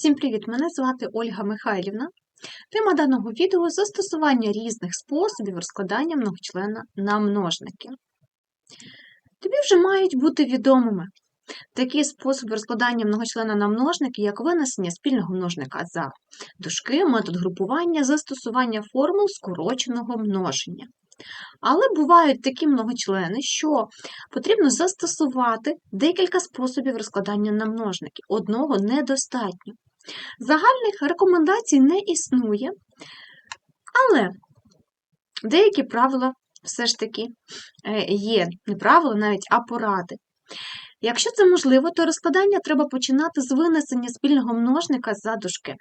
Всім привіт! Мене звати Ольга Михайлівна. Тема даного відео застосування різних способів розкладання многочлена на множники. Тобі вже мають бути відомими такі способи розкладання многочлена на множники, як винесення спільного множника за дужки, метод групування, застосування формул скороченого множення. Але бувають такі многочлени, що потрібно застосувати декілька способів розкладання на множники. Одного недостатньо. Загальних рекомендацій не існує, але деякі правила все ж таки е, є, не правила навіть, а поради. Якщо це можливо, то розкладання треба починати з винесення спільного множника за дужки.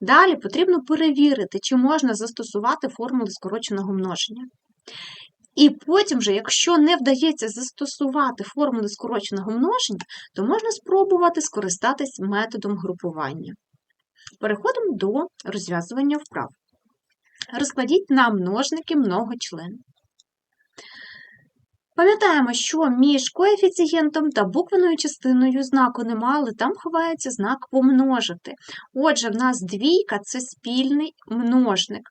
Далі потрібно перевірити, чи можна застосувати формули скороченого множення. І потім, вже, якщо не вдається застосувати формули скороченого множення, то можна спробувати скористатись методом групування. Переходимо до розв'язування вправ. Розкладіть на множники многочлен. Пам'ятаємо, що між коефіцієнтом та буквеною частиною знаку нема, але там ховається знак помножити. Отже, в нас двійка це спільний множник.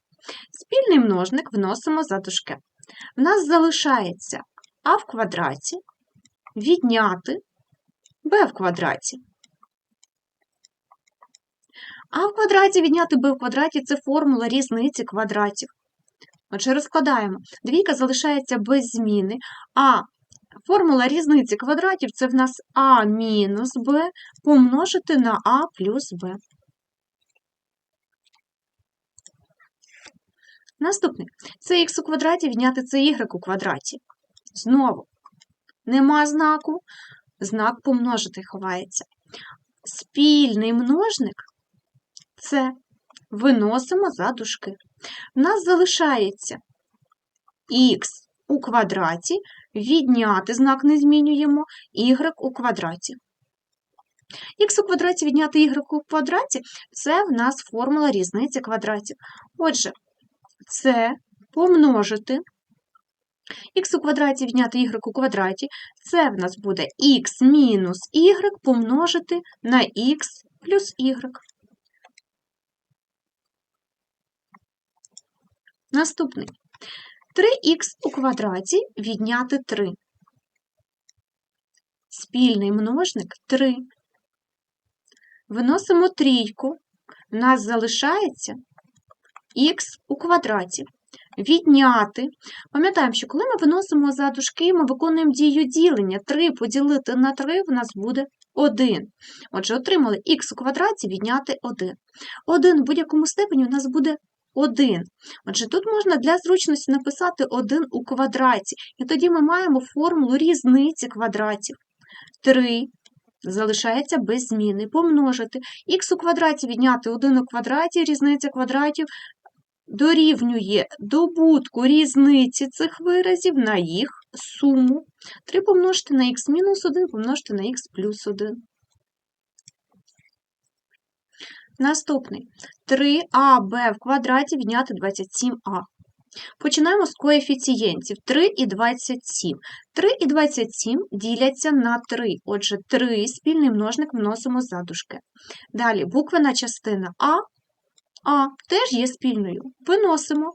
Спільний множник вносимо за дужки. В нас залишається а в квадраті відняти b в квадраті. А в квадраті відняти b в квадраті це формула різниці квадратів. Отже, розкладаємо. Двійка залишається без зміни, а формула різниці квадратів це в нас а мінус b помножити на а плюс b. Наступний. Це х у квадраті відняти це y у квадраті. Знову нема знаку, знак помножити ховається. Спільний множник це виносимо за дужки. В нас залишається х у квадраті, відняти знак не змінюємо, y у квадраті. Х у квадраті відняти y у квадраті це в нас формула різниці квадратів. Отже, це помножити х у квадраті відняти y у квадраті, це в нас буде х мінус y помножити на х плюс y. Наступний. 3х у квадраті відняти 3. Спільний множник 3. Виносимо трійку. У нас залишається х у квадраті. Відняти. Пам'ятаємо, що коли ми виносимо за дужки, ми виконуємо дію ділення. 3 поділити на 3 в нас буде 1. Отже, отримали х у квадраті відняти 1. 1 в будь-якому степені у нас буде 1. Отже, тут можна для зручності написати 1 у квадраті. І тоді ми маємо формулу різниці квадратів. 3 залишається без зміни. Помножити х у квадраті відняти 1 у квадраті, різниця квадратів дорівнює добутку різниці цих виразів на їх суму. 3 помножити на х мінус 1 помножити на х плюс 1. Наступний 3аб в квадраті відняти 27а. Починаємо з коефіцієнтів 3 і 27. 3 і 27 діляться на 3. Отже, 3 спільний множник вносимо за дужки. Далі буквена частина А, А теж є спільною. Виносимо.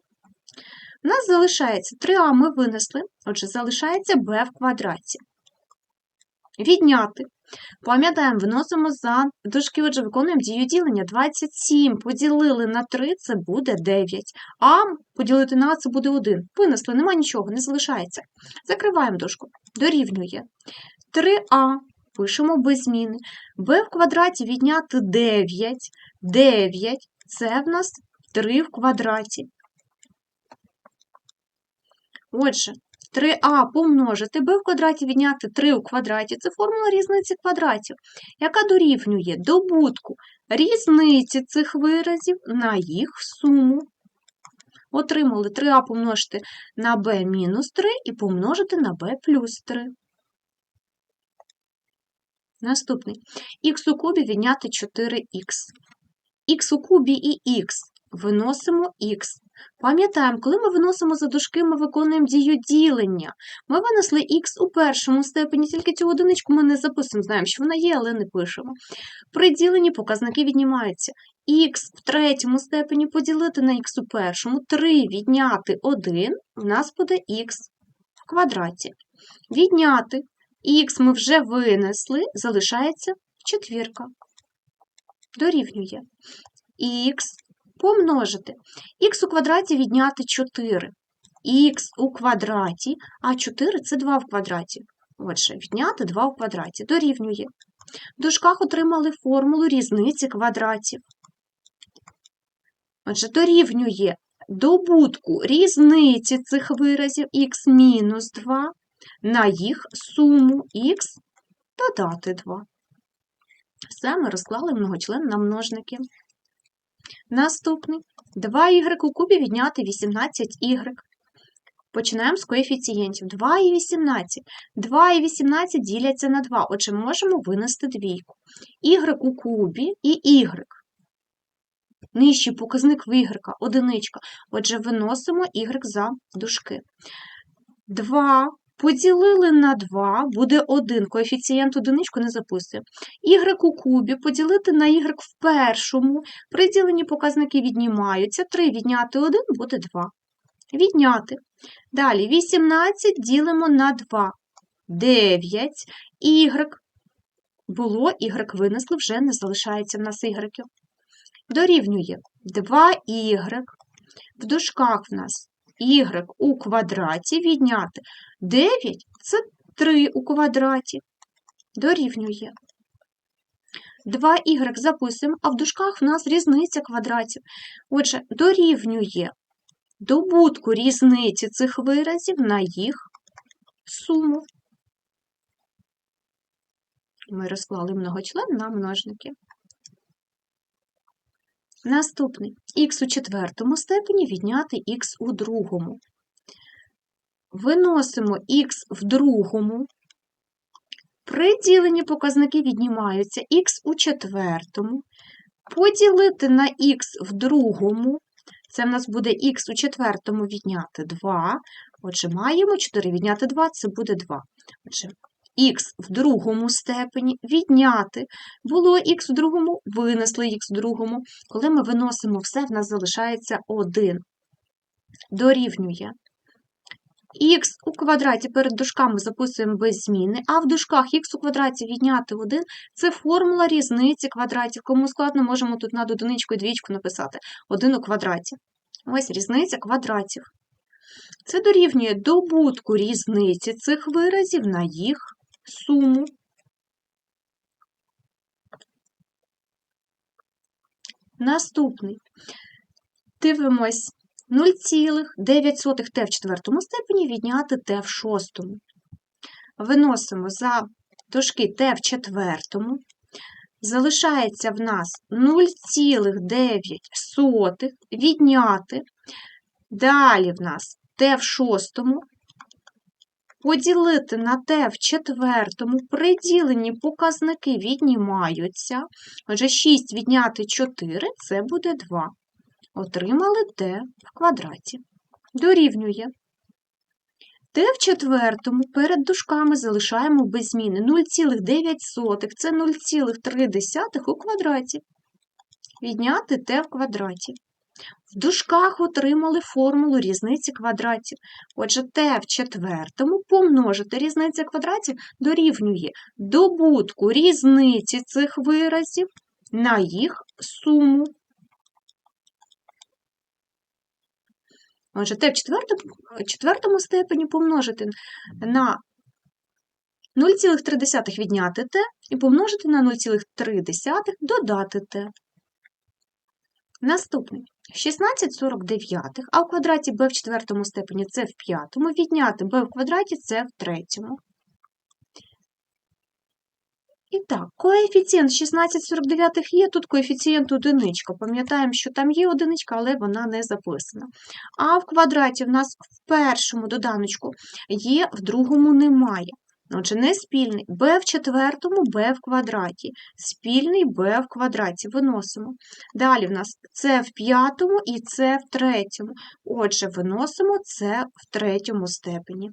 У нас залишається 3а ми винесли, отже, залишається b в квадраті. Відняти. Пам'ятаємо, виносимо за дужки, отже, виконуємо дію ділення. 27 поділили на 3 це буде 9. А поділити на А це буде 1. Винесли, нема нічого, не залишається. Закриваємо дужку. Дорівнює 3а. Пишемо без зміни. b в квадраті відняти 9. 9 це в нас 3 в квадраті. Отже, 3а помножити b в квадраті відняти 3 у квадраті це формула різниці квадратів, яка дорівнює добутку різниці цих виразів на їх суму. Отримали 3а помножити на b мінус 3 і помножити на b плюс 3. Наступний х у кубі відняти 4х. Х у кубі і х виносимо х. Пам'ятаємо, коли ми виносимо за дужки, ми виконуємо дію ділення. Ми винесли х у першому степені, тільки цю одиничку ми не записуємо, знаємо, що вона є, але не пишемо. При діленні показники віднімаються. х в третьому степені поділити на х у першому, 3 відняти 1, у нас буде х в квадраті. Відняти х ми вже винесли, залишається четвірка. Дорівнює х помножити. х у квадраті відняти 4. х у квадраті, а 4 це 2 в квадраті. Отже, відняти 2 в квадраті. Дорівнює. В дужках отримали формулу різниці квадратів. Отже, дорівнює добутку різниці цих виразів х мінус 2 на їх суму х додати 2. Все, ми розклали многочлен на множники. Наступний 2y у кубі відняти 18y. Починаємо з коефіцієнтів. 2 і 18. 2 і 18 діляться на 2, отже, можемо винести двійку. y у кубі і y. Нижчий показник в одиничка. Отже, виносимо y за дужки. 2 поділили на 2, буде 1. Коефіцієнт одиничку не записуємо. y у кубі поділити на y в першому. При діленні показники віднімаються. 3 відняти 1 буде 2. Відняти. Далі 18 ділимо на 2. 9. Y. Було, y винесли, вже не залишається в нас y. Дорівнює 2y. В дужках в нас y у квадраті відняти 9 це 3 у квадраті. Дорівнює. 2y записуємо, а в дужках в нас різниця квадратів. Отже, дорівнює добутку різниці цих виразів на їх суму. Ми розклали многочлен на множники. Наступний х у четвертому степені відняти х у другому. Виносимо х в другому. При діленні показники віднімаються х у четвертому. Поділити на х в другому. Це в нас буде х у четвертому відняти 2. Отже, маємо 4 відняти 2, це буде 2. Отже, х в другому степені відняти. Було х в другому, винесли х в другому. Коли ми виносимо все, в нас залишається 1. Дорівнює. Х у квадраті перед дужками записуємо без зміни, а в дужках х у квадраті відняти 1 це формула різниці квадратів. Кому складно, можемо тут над одиничку і двічку написати 1 у квадраті. Ось різниця квадратів. Це дорівнює добутку різниці цих виразів на їх суму. Наступний. Дивимось 0,9 t в четвертому степені відняти t в шостому. Виносимо за дужки t в четвертому. Залишається в нас 0,9 відняти. Далі в нас t в шостому поділити на t в четвертому, при діленні показники віднімаються. Отже, 6 відняти 4 це буде 2. Отримали t в квадраті. Дорівнює. t в четвертому перед дужками залишаємо без зміни 0,9 це 0,3 у квадраті. Відняти t в квадраті. В дужках отримали формулу різниці квадратів. Отже, t в четвертому помножити різниця квадратів дорівнює добутку різниці цих виразів на їх суму. Отже, t в четвертому, четвертому степені помножити на 0,3 відняти t і помножити на 0,3 додати t. Наступний 16,49, а в квадраті b в четвертому степені це в п'ятому, відняти b в квадраті це в третьому. І так, коефіцієнт 16,49 є, тут коефіцієнт одиничка. Пам'ятаємо, що там є одиничка, але вона не записана. А в квадраті в нас в першому доданочку є, в другому немає. Отже, не спільний b в четвертому, b в квадраті. Спільний b в квадраті. Виносимо. Далі в нас c в п'ятому і c в третьому. Отже, виносимо c в третьому степені.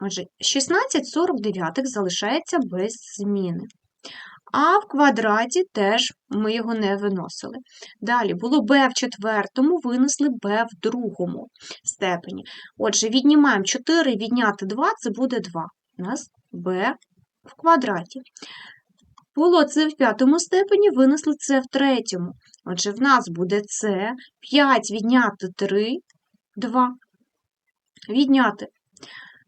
Отже, 16 49 залишається без зміни. А в квадраті теж ми його не виносили. Далі було b в четвертому, винесли b в другому степені. Отже, віднімаємо 4 відняти 2 це буде 2. У нас b в квадраті. Було це в п'ятому степені, винесли це в третьому. Отже, в нас буде це 5 відняти 3, 2. Відняти.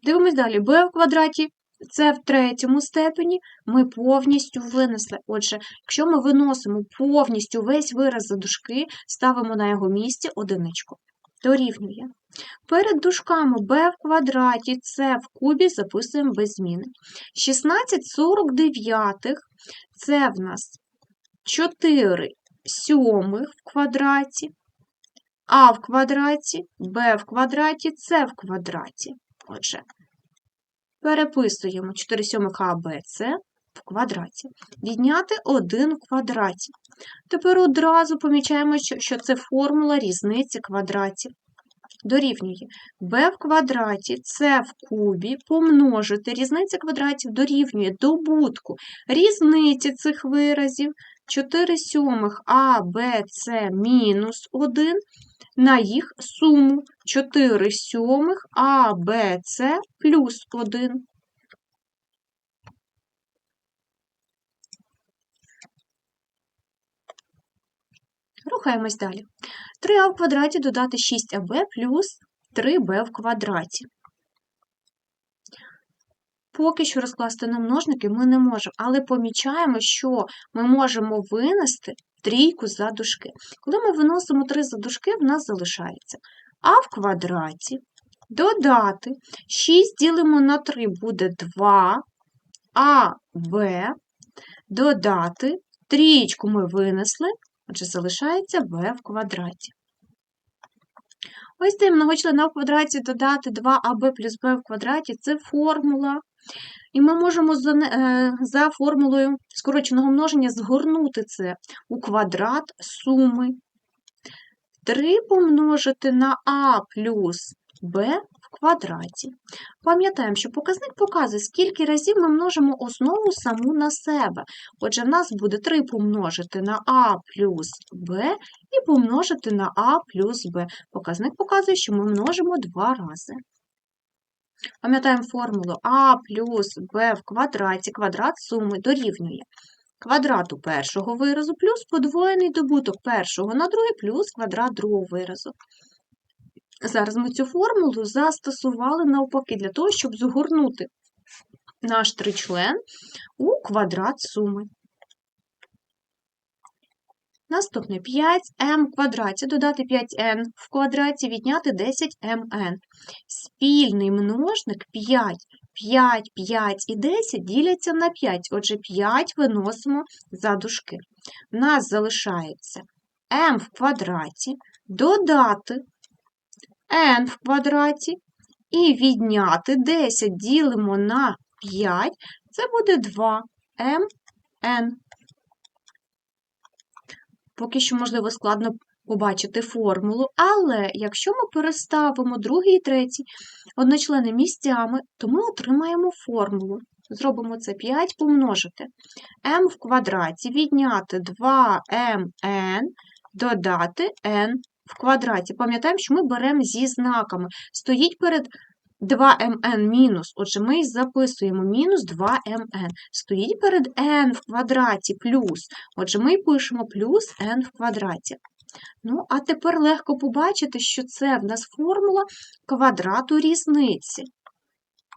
Дивимось далі. b в квадраті це в третьому степені ми повністю винесли. Отже, якщо ми виносимо повністю весь вираз за дужки, ставимо на його місці одиничку. Дорівнює. Перед дужками b в квадраті, c в кубі записуємо без зміни. 16 49 це в нас 4 сьомих в квадраті, а в квадраті, b в квадраті, c в квадраті. Отже, Переписуємо 4 сьомих А, С в квадраті. Відняти 1 в квадраті. Тепер одразу помічаємо, що це формула різниці квадратів. Дорівнює b в квадраті, С в кубі, помножити різниця квадратів дорівнює добутку різниці цих виразів 4 сьомих А, Б, С мінус 1 на їх суму 4 сьомих А, Б, С плюс 1. Рухаємось далі. 3а в квадраті додати 6аб плюс 3b в квадраті. Поки що розкласти на множники ми не можемо, але помічаємо, що ми можемо винести трійку за дужки. Коли ми виносимо 3 за дужки, в нас залишається а в квадраті додати 6 ділимо на 3 буде 2, а Б додати трієчку ми винесли, отже, залишається b в квадраті. Ось цей многочлена в квадраті додати 2аб плюс b в квадраті це формула. І ми можемо за, е, за формулою скороченого множення згорнути це у квадрат суми. 3 помножити на а плюс b в квадраті. Пам'ятаємо, що показник показує, скільки разів ми множимо основу саму на себе. Отже, в нас буде 3 помножити на а плюс b і помножити на а плюс b. Показник показує, що ми множимо два рази. Пам'ятаємо формулу а плюс b в квадраті, квадрат суми дорівнює квадрату першого виразу плюс подвоєний добуток першого на другий плюс квадрат другого виразу. Зараз ми цю формулу застосували навпаки для того, щоб згорнути наш тричлен у квадрат суми. Наступне 5m в квадраті, додати 5n в квадраті, відняти 10mn. Спільний множник 5. 5, 5 і 10 діляться на 5. Отже, 5 виносимо за дужки. У нас залишається m в квадраті, додати n в квадраті і відняти 10 ділимо на 5, це буде 2mn. Поки що, можливо, складно побачити формулу, але якщо ми переставимо другий і третій одночлени місцями, то ми отримаємо формулу. Зробимо це 5 помножити m в квадраті, відняти 2mn, додати n в квадраті. Пам'ятаємо, що ми беремо зі знаками. Стоїть перед 2mn мінус, отже, ми записуємо мінус 2mn. Стоїть перед n в квадраті плюс, отже, ми пишемо плюс n в квадраті. Ну, а тепер легко побачити, що це в нас формула квадрату різниці.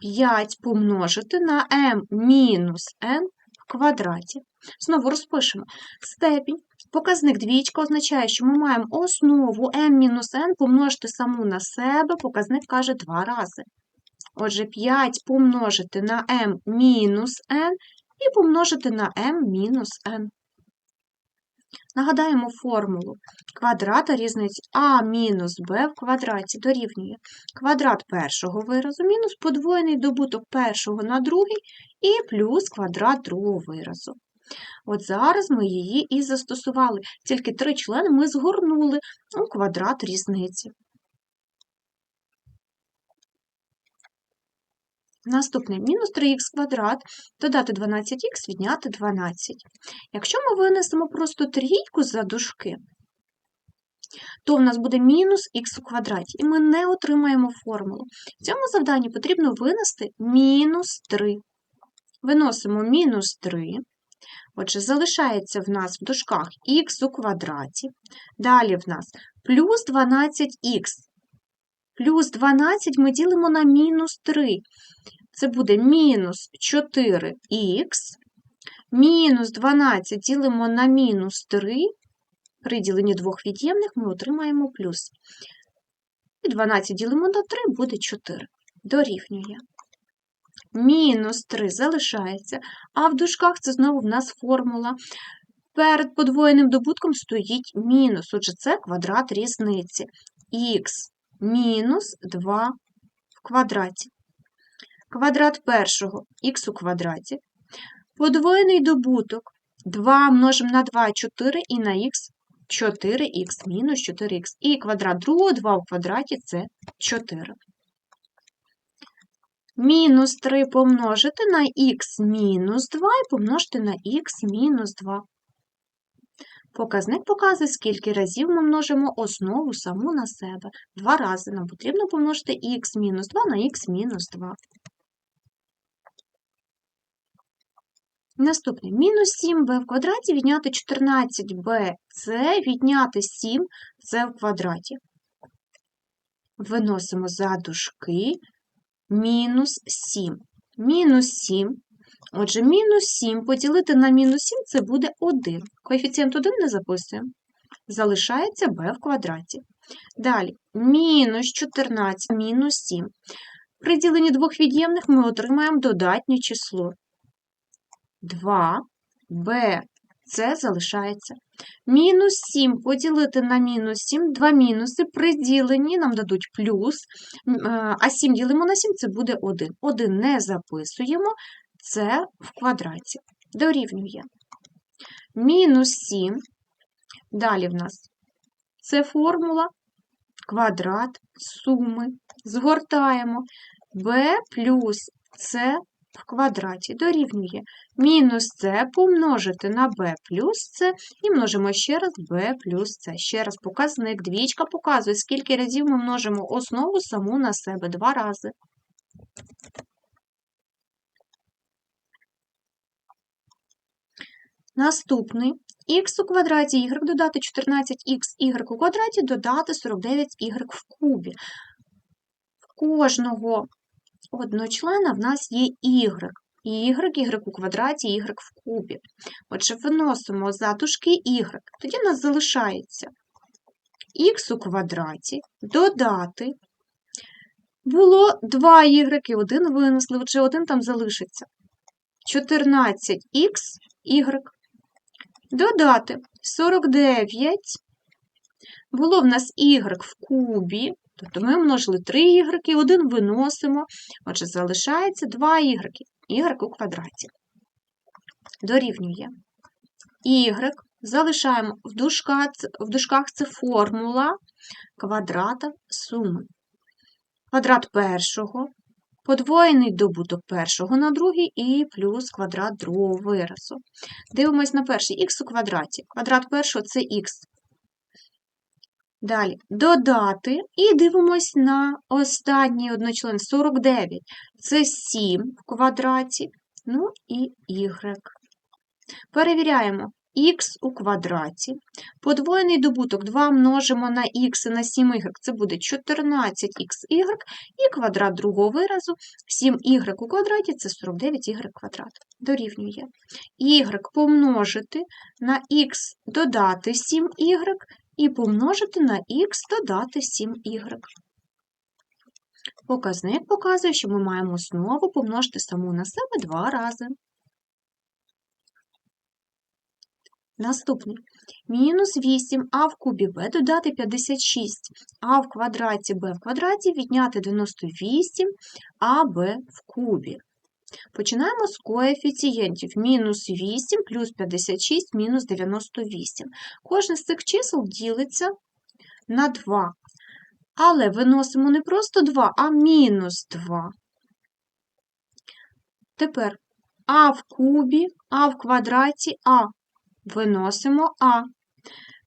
5 помножити на m мінус n в квадраті. Знову розпишемо степінь. Показник двічка означає, що ми маємо основу m-n помножити саму на себе, показник каже два рази. Отже, 5 помножити на m мінус n і помножити на m мінус n. Нагадаємо формулу квадрата різниці а мінус b в квадраті дорівнює квадрат першого виразу мінус подвоєний добуток першого на другий і плюс квадрат другого виразу. От зараз ми її і застосували, тільки три члени ми згорнули у квадрат різниці. Наступне мінус 3х квадрат, додати 12х, відняти 12. Якщо ми винесемо просто трійку за дужки, то в нас буде мінус х у квадраті, і ми не отримаємо формулу. В цьому завданні потрібно винести мінус 3. Виносимо мінус 3. Отже, залишається в нас в дужках х у квадраті. Далі в нас плюс 12х. Плюс 12 ми ділимо на мінус 3. Це буде мінус 4х, мінус 12 ділимо на мінус 3. При діленні двох від'ємних ми отримаємо плюс. І 12 ділимо на 3 буде 4. Дорівнює. Мінус 3 залишається, а в дужках це знову в нас формула. Перед подвоєним добутком стоїть мінус, отже, це квадрат різниці. Х мінус 2 в квадраті. Квадрат першого х у квадраті. Подвоєний добуток 2 множимо на 2 4 і на х 4х мінус 4х. І квадрат другого 2 у квадраті це 4. Мінус 3 помножити на х мінус 2 і помножити на х мінус 2. Показник показує, скільки разів ми множимо основу саму на себе. Два рази нам потрібно помножити х мінус 2 на х мінус 2. Наступне мінус 7b в квадраті відняти 14b це відняти 7 це в квадраті. Виносимо за дужки мінус 7. Мінус 7. Отже, мінус 7 поділити на мінус 7 це буде 1. Коефіцієнт 1 не записуємо. Залишається b в квадраті. Далі, мінус 14, мінус 7. При діленні двох від'ємних ми отримаємо додатнє число. 2, b, це залишається. Мінус 7 поділити на мінус 7, два мінуси при діленні нам дадуть плюс, е, а 7 ділимо на 7 це буде 1. 1 не записуємо, це в квадраті. Дорівнює. Мінус 7. Далі в нас це формула квадрат суми. Згортаємо b плюс c в квадраті дорівнює мінус c помножити на b плюс c і множимо ще раз b плюс c. Ще раз показник. Двічка показує, скільки разів ми множимо основу саму на себе два рази. Наступний х у квадраті y додати 14х у квадраті додати 49y в кубі. В кожного одночлена в нас є y. Y, y у квадраті, y в кубі. Отже, виносимо задушки y. Тоді в нас залишається х у квадраті, додати. Було 2 y і 1 винесли, отже, один там залишиться. 14х y. Додати 49. Було в нас y в кубі, тобто ми множили 3 y і 1 виносимо. Отже, залишається 2 y, y у квадраті. Дорівнює y. Залишаємо в дужках, в дужках це формула квадрата суми. Квадрат першого, подвоєний добуток першого на другий і плюс квадрат другого виразу. Дивимось на перший х у квадраті. Квадрат першого це х. Далі. Додати. І дивимось на останній одночлен. 49. Це 7 в квадраті, ну і y. Перевіряємо. Х у квадраті. Подвоєний добуток. 2 множимо на х і на 7y, це буде 14xy, і квадрат другого виразу. 7y у квадраті це 49y квадрат. Дорівнює. y помножити на х додати 7y і помножити на х додати 7y. Показник показує, що ми маємо основу помножити саму на себе два рази. Наступний. Мінус 8а в кубі b додати 56, а в квадраті b в квадраті відняти 98, а b в кубі. Починаємо з коефіцієнтів. Мінус 8 плюс 56 мінус 98. Кожне з цих чисел ділиться на 2. Але виносимо не просто 2, а мінус 2. Тепер а в кубі, а в квадраті а. Виносимо а.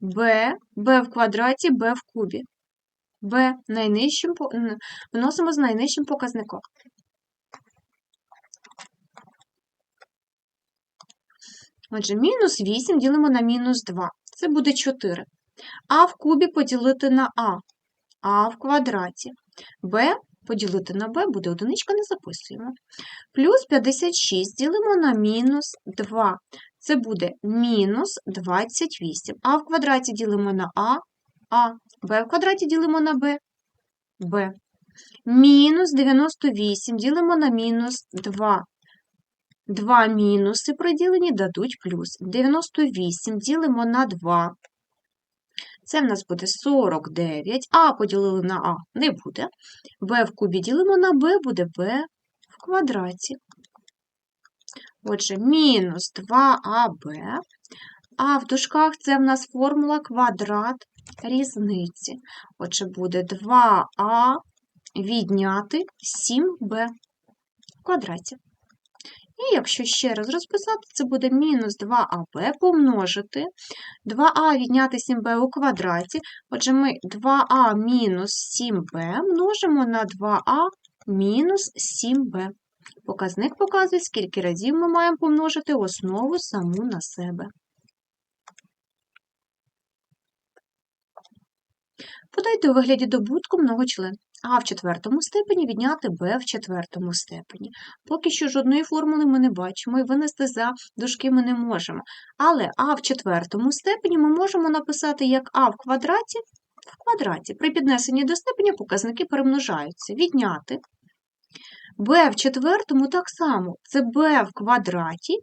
Б, Б в квадраті, Б в кубі. Б найнижчим, виносимо з найнижчим показником. Отже, мінус 8 ділимо на мінус 2. Це буде 4. А в кубі поділити на А. А в квадраті. Б поділити на b буде одиничка, не записуємо. Плюс 56 ділимо на мінус 2. Це буде мінус 28. А в квадраті ділимо на А, А, Б в квадраті ділимо на Б, Б. Мінус 98 ділимо на мінус 2. Два мінуси приділені дадуть плюс. 98 ділимо на 2. Це в нас буде 49, а поділили на А не буде. Б в кубі ділимо на Б, буде Б в квадраті. Отже, мінус 2АБ. А в дужках це в нас формула квадрат різниці. Отже, буде 2а відняти 7b в квадраті. І якщо ще раз розписати, це буде мінус 2аб помножити 2а відняти 7b у квадраті. Отже, ми 2а мінус 7b множимо на 2а мінус 7b. Показник показує, скільки разів ми маємо помножити основу саму на себе. Подайте у вигляді добутку многочлен. А в четвертому степені відняти Б в четвертому степені. Поки що жодної формули ми не бачимо і винести за дужки ми не можемо. Але А в четвертому степені ми можемо написати як А в квадраті в квадраті. При піднесенні до степеня показники перемножаються. Відняти. Б в четвертому так само це Б в квадраті,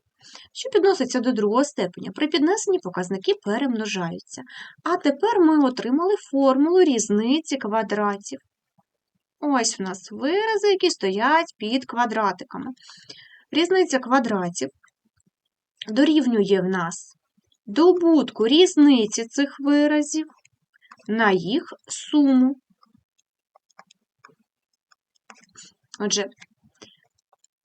що підноситься до другого степеня. При піднесенні показники перемножаються. А тепер ми отримали формулу різниці квадратів. Ось в нас вирази, які стоять під квадратиками. Різниця квадратів дорівнює в нас добутку різниці цих виразів на їх суму. Отже,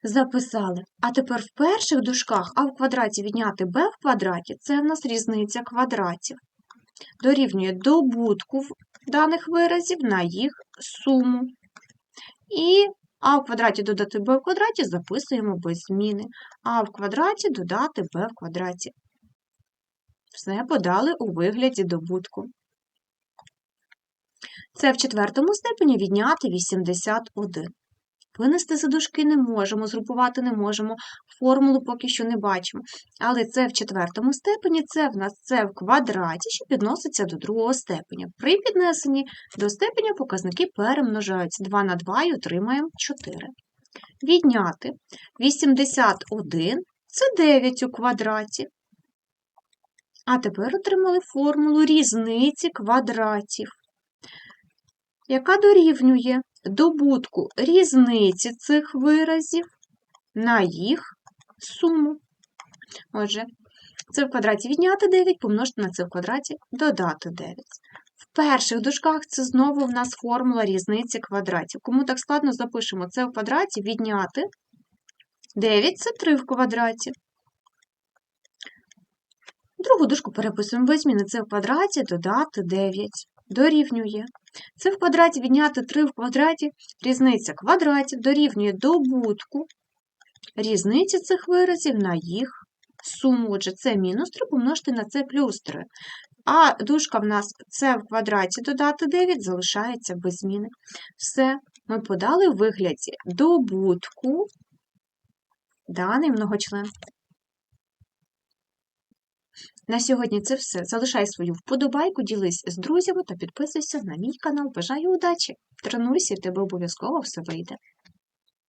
записали. А тепер в перших дужках а в квадраті відняти b в квадраті це в нас різниця квадратів. Дорівнює добутку даних виразів на їх суму. І а в квадраті додати b в квадраті записуємо без зміни. А в квадраті додати b в квадраті. Все подали у вигляді добутку. Це в четвертому степені відняти 81. Винести за дужки не можемо, згрупувати не можемо, формулу поки що не бачимо. Але це в четвертому степені, це в нас це в квадраті, що підноситься до другого степеня. При піднесенні до степеня показники перемножаються 2 на 2 і отримаємо 4. Відняти 81 це 9 у квадраті. А тепер отримали формулу різниці квадратів, яка дорівнює добутку різниці цих виразів на їх суму. Отже, це в квадраті відняти 9, помножити на це в квадраті додати 9. В перших дужках це знову в нас формула різниці квадратів. Кому так складно, запишемо це в квадраті відняти 9 це 3 в квадраті. Другу дужку переписуємо без зміни це в квадраті додати 9 дорівнює. Це в квадраті відняти 3 в квадраті, різниця квадратів дорівнює добутку різниці цих виразів на їх суму. Отже, це мінус 3 помножити на це плюс 3. А дужка в нас це в квадраті додати 9 залишається без зміни. Все, ми подали в вигляді добутку даний многочлен. На сьогодні це все. Залишай свою вподобайку, ділись з друзями та підписуйся на мій канал. Бажаю удачі! Тренуйся, і тебе обов'язково все вийде.